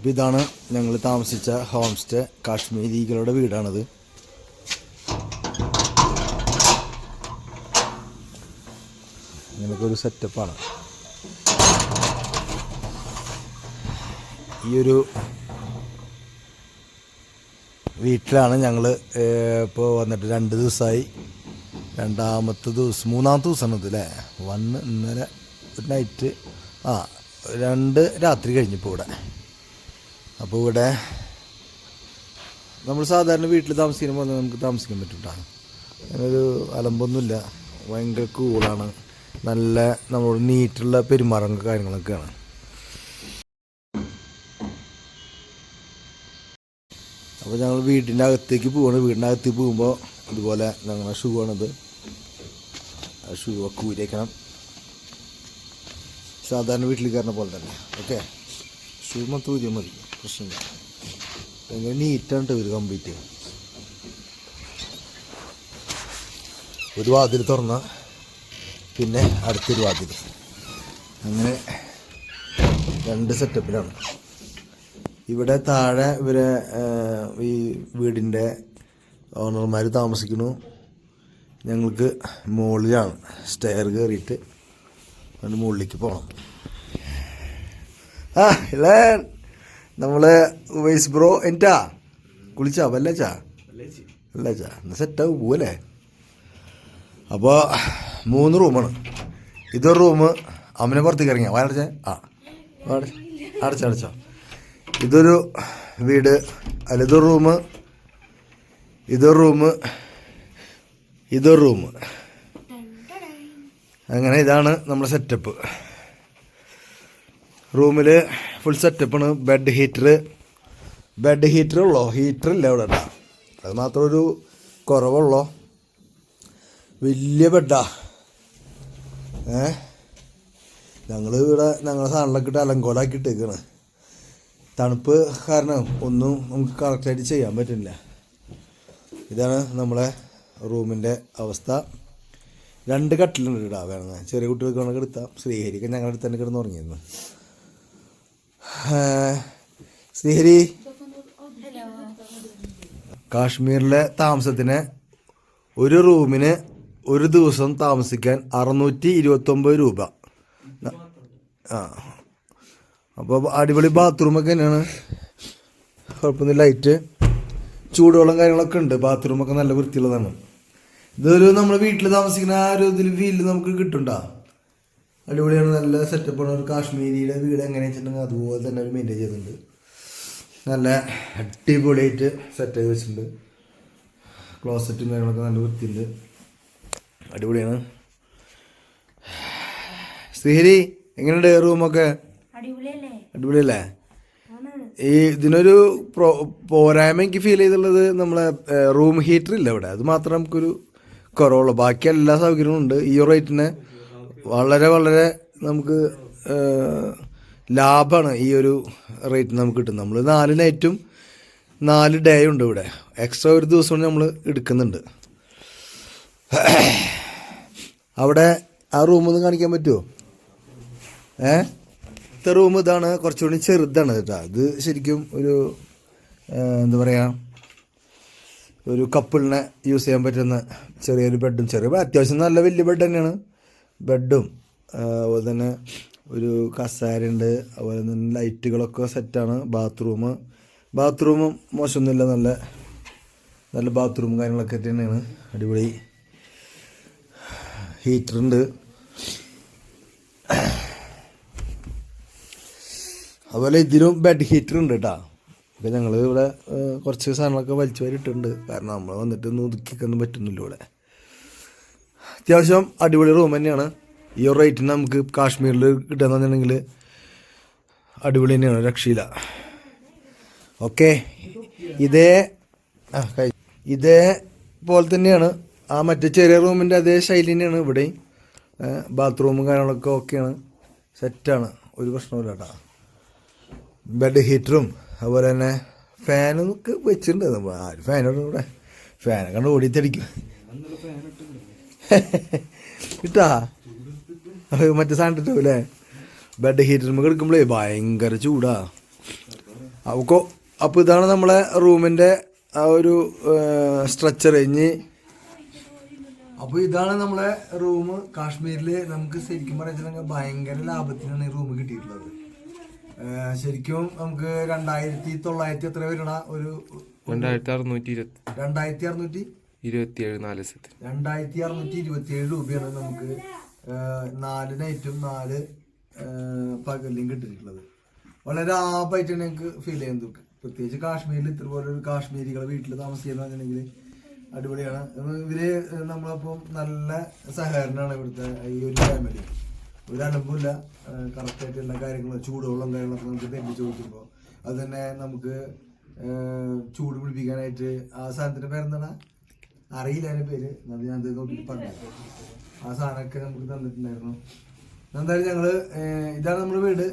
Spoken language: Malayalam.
അപ്പോൾ ഇതാണ് ഞങ്ങൾ താമസിച്ച ഹോം സ്റ്റേ കാശ്മീരികളുടെ വീടാണിത്. ഒരു സെറ്റപ്പാണ്. ഈ ഒരു വീട്ടിലാണ് ഞങ്ങൾ ഇപ്പോൾ വന്നിട്ട് രണ്ട് ദിവസമായി രണ്ടാമത്തെ ദിവസം മൂന്നാമത്തെ ദിവസമാണ് അല്ലേ? വന്ന് ഇന്നലെ ഒരു നൈറ്റ് ആ രണ്ട് രാത്രി കഴിഞ്ഞപ്പോൾ ഇവിടെ. അപ്പോൾ ഇവിടെ നമ്മൾ സാധാരണ വീട്ടിൽ താമസിക്കുന്ന പോലെ നമുക്ക് താമസിക്കാൻ പറ്റും അങ്ങനൊരു അലമ്പൊന്നുമില്ല. ഭയങ്കര കൂളാണ്. നല്ല നമ്മളോട് നീറ്റുള്ള പെരുമാറും കാര്യങ്ങളൊക്കെയാണ്. അപ്പോൾ ഞങ്ങൾ വീടിന്റെ അകത്തേക്ക് പോവാണ്. വീടിന്റെ അകത്തേക്ക് പോകുമ്പോൾ ഇതുപോലെ ഞങ്ങളുടെ ഷൂ ആണിത്. ആ ഷൂ ഒക്കെ ഊരേക്കണം സാധാരണ വീട്ടിൽ കയറുന്ന പോലെ തന്നെ. ഓക്കെ ഷൂ മൊത്തം ഊരിയാൽ മതി. പ്രശ്നമില്ല. ഭയങ്കര നീറ്റാണ് ഒരു കംപ്ലീറ്റ് ഒരു വാതിൽ തുറന്ന പിന്നെ അടുത്തൊരു വാതിൽ അങ്ങനെ രണ്ട് സെറ്റപ്പിലാണ് ഇവിടെ താഴെ ഇവരെ ഈ വീടിന്റെ ഓണർമാർ താമസിക്കുന്നു. ഞങ്ങൾക്ക് മുകളിലാണ് സ്റ്റെയർ കയറിയിട്ട് അതിന് മുകളിലേക്ക് പോകണം ആ ഇല്ലേ നമ്മളെ വൈസ് ബ്രോ എന്താ കുളിച്ചാ? വല്ലച്ചാ വല്ലച്ചാ എന്നാ സെറ്റാവും പോവല്ലേ? അപ്പോൾ മൂന്ന് റൂമാണ്. ഇതൊരു റൂം അമ്മനെ പുറത്തേക്ക് ഇറങ്ങിയ. വാടച്ചേ ആ. അടച്ച. അടച്ചോ അടച്ചോ. ഇതൊരു വീട്. അല്ല ഇതൊരു റൂം ഇതൊരു റൂം ഇതൊരു റൂം അങ്ങനെ ഇതാണ് നമ്മുടെ സെറ്റപ്പ്. റൂമിൽ ഫുൾ സെറ്റപ്പാണ് ബെഡ് ഹീറ്റർ ബെഡ് ഹീറ്റർ ഉള്ളോ? ഹീറ്റർ ഇല്ല ഇവിടെ. അത് മാത്രം ഒരു കുറവുള്ളോ? വലിയ ബെഡാ ഏ? ഞങ്ങൾ ഇവിടെ ഞങ്ങളെ സാധനങ്ങളൊക്കെ ഇട്ട് അലങ്കോലാക്കി ഇട്ടേക്കാണ് തണുപ്പ് കാരണം ഒന്നും നമുക്ക് കറക്റ്റായിട്ട് ചെയ്യാൻ പറ്റുന്നില്ല. ഇതാണ് നമ്മളെ റൂമിന്റെ അവസ്ഥ. രണ്ട് കട്ടിലുണ്ട് ഇടാ വേണമെന്ന് ചെറിയ കുട്ടികൾക്ക് വേണമെങ്കിൽ എടുത്താൽ ശ്രീഹരിക്ക് ഞങ്ങളുടെ അടുത്ത് തന്നെ കിടന്ന് ഉറങ്ങിയിരുന്നു. ശ്രീഹരി കാശ്മീരിലെ താമസത്തിന് ഒരു റൂമിന് ഒരു ദിവസം താമസിക്കാൻ അറുന്നൂറ്റി ഇരുപത്തൊമ്പത് രൂപ ആ. അപ്പോൾ അടിപൊളി ബാത്റൂമൊക്കെ തന്നെയാണ്. കുഴപ്പമൊന്നും ലൈറ്റ് ചൂടുവെള്ളം കാര്യങ്ങളൊക്കെ ഉണ്ട്. ബാത്റൂമൊക്കെ നല്ല വൃത്തിയുള്ളതാണ്. ഇതൊരു നമ്മൾ വീട്ടിൽ താമസിക്കുന്ന ആ ഒരു ഇതിൽ വീൽ നമുക്ക് കിട്ടുണ്ടോ അടിപൊളിയാണ് നല്ല സെറ്റപ്പാണ് ഒരു കാശ്മീരിയുടെ വീട് എങ്ങനെ വെച്ചിട്ടുണ്ടെങ്കിൽ അതുപോലെ തന്നെ അവർ മെയിന്റെയിൻ ചെയ്തിട്ടുണ്ട്. നല്ല അടിപൊളിയായിട്ട് സെറ്റ് ചെയ്ത് വെച്ചിട്ടുണ്ട്. ക്ലോസറ്റും കാര്യങ്ങളൊക്കെ നല്ല വൃത്തിയുണ്ട്. അടിപൊളിയാണ്. ശ്രീഹരി എങ്ങനെയുണ്ട് റൂമൊക്കെ അടിപൊളിയല്ലേ? ഈ ഇതിനൊരു പ്രോ പോരായ്മ എനിക്ക് ഫീൽ ചെയ്തുള്ളത് നമ്മളെ റൂം ഹീറ്റർ ഇല്ല ഇവിടെ. അത് മാത്രം നമുക്കൊരു കുറവുള്ളൂ. ബാക്കി എല്ലാ സൗകര്യവും ഉണ്ട്. ഈ റേറ്റിന് വളരെ വളരെ നമുക്ക് ലാഭമാണ് ഈ ഒരു റേറ്റ് നമുക്ക് കിട്ടുന്നത്. നമ്മൾ നാല് നൈറ്റും നാല് ഡേ ഉണ്ട് ഇവിടെ. എക്സ്ട്രാ ഒരു ദിവസം നമ്മൾ എടുക്കുന്നുണ്ട്. അവിടെ ആ റൂമൊന്ന് കാണിക്കാൻ പറ്റുമോ ഏ? ഇത്ത റൂം ഇതാണ് കുറച്ചുകൂടി ചെറുതാണ് കേട്ടോ. ഇത് ശരിക്കും ഒരു എന്താ പറയുക ഒരു കപ്പിളിനെ യൂസ് ചെയ്യാൻ പറ്റുന്ന ചെറിയൊരു ബെഡും ചെറിയ അത്യാവശ്യം നല്ല വലിയ ബെഡ് തന്നെയാണ്. ബെഡും അതുപോലെ തന്നെ ഒരു കസേരയുണ്ട് അതുപോലെ തന്നെ ലൈറ്റുകളൊക്കെ സെറ്റാണ് ബാത്റൂം. ബാത്റൂമും മോശമൊന്നുമില്ല നല്ല നല്ല ബാത്റൂം കാര്യങ്ങളൊക്കെ തന്നെയാണ്. അടിപൊളി. ഹീറ്ററുണ്ട്. അതുപോലെ ഇതിലും ബെഡ് ഹീറ്റർ ഉണ്ട് കേട്ടോ. ഇപ്പം ഞങ്ങൾ ഇവിടെ കുറച്ച് സാധനങ്ങളൊക്കെ വലിച്ചു വരിട്ടുണ്ട് കാരണം നമ്മൾ വന്നിട്ട് ഒന്നും ഒതുക്കിക്കൊന്നും പറ്റുന്നില്ല ഇവിടെ. അത്യാവശ്യം അടിപൊളി റൂം തന്നെയാണ്. ഈ ഒരു റേറ്റിന് നമുക്ക് കാശ്മീരിൽ കിട്ടുകയെന്ന് പറഞ്ഞിട്ടുണ്ടെങ്കിൽ അടിപൊളി തന്നെയാണ് രക്ഷയില്ല. ഓക്കെ. ഇതേ ആ ഇതേ പോലെ തന്നെയാണ്. ആ മറ്റേ ചെറിയ റൂമിന്റെ അതേ ശൈലി തന്നെയാണ് ഇവിടെയും. ബാത്റൂമും കാര്യങ്ങളൊക്കെ ഓക്കെയാണ്. സെറ്റാണ് ഒരു പ്രശ്നമില്ല കേട്ടോ. ബെഡ് ഹീറ്ററും അതുപോലെ തന്നെ ഫാനൊക്കെ വെച്ചിട്ടുണ്ട്. ആര് ഫാനോട് ഇവിടെ? ഫാനൊക്കെ കണ്ട് ഓടിത്തടിക്കും കിട്ടാ? മറ്റേ സാധനം ഇട്ടോ അല്ലേ? ബെഡ് ഹീറ്ററുമ്പോൾ എടുക്കുമ്പോഴേ ഭയങ്കര ചൂടാ. അപ്പോൾ അപ്പോൾ ഇതാണ് നമ്മളെ റൂമിന്റെ ആ ഒരു സ്ട്രക്ചർ ഇനി. അപ്പോൾ ഇതാണ് നമ്മളെ റൂം കാശ്മീരിൽ നമുക്ക് ശരിക്കും പറഞ്ഞാൽ ഭയങ്കര ലാഭത്തിനാണ് ഈ റൂം കിട്ടിയിട്ടുള്ളത്. ശരിക്കും നമുക്ക് രണ്ടായിരത്തി തൊള്ളായിരത്തി എത്ര വരണ? ഒരു രണ്ടായിരത്തി അറുന്നൂറ്റി രണ്ടായിരത്തി അറുന്നൂറ്റി ഇരുപത്തിയേഴ് നാല് ലക്ഷത്തി രണ്ടായിരത്തി അറുന്നൂറ്റി ഇരുപത്തി ഏഴ് രൂപയാണ് നമുക്ക് നാല് നൈറ്റും നാല് പകലും കിട്ടിയിട്ടുള്ളത്. വളരെ ലാഭമായിട്ടാണ് ഞങ്ങൾക്ക് ഫീൽ ചെയ്യുന്നത് പ്രത്യേകിച്ച് കാശ്മീരിൽ ഇത്ര പോലെ ഒരു കാശ്മീരികളെ വീട്ടിൽ താമസിക്കുന്ന പറഞ്ഞിട്ടുണ്ടെങ്കിൽ അടിപൊളിയാണ്. ഇവർ നമ്മളപ്പം നല്ല സഹകരണമാണ് ഇവിടുത്തെ ഈ ഒരു ഫാമിലി ഒരു അനുഭവമില്ല കറക്റ്റായിട്ട് എല്ലാ കാര്യങ്ങളും ചൂടുവെള്ളം കാര്യങ്ങളൊക്കെ നമുക്ക് തെറ്റിച്ച് കൊടുക്കുമ്പോൾ അത് തന്നെ നമുക്ക് ചൂട് പിടിപ്പിക്കാനായിട്ട് ആ സാധനത്തിന്റെ പേരെന്താണ്? അറിയില്ല അതിന്റെ പേര്. എന്നാൽ ഞാൻ നോക്കി പറഞ്ഞു ആ സാധനമൊക്കെ നമുക്ക് തന്നിട്ടുണ്ടായിരുന്നു. എന്തായാലും ഞങ്ങൾ ഇതാണ് നമ്മുടെ വീട്.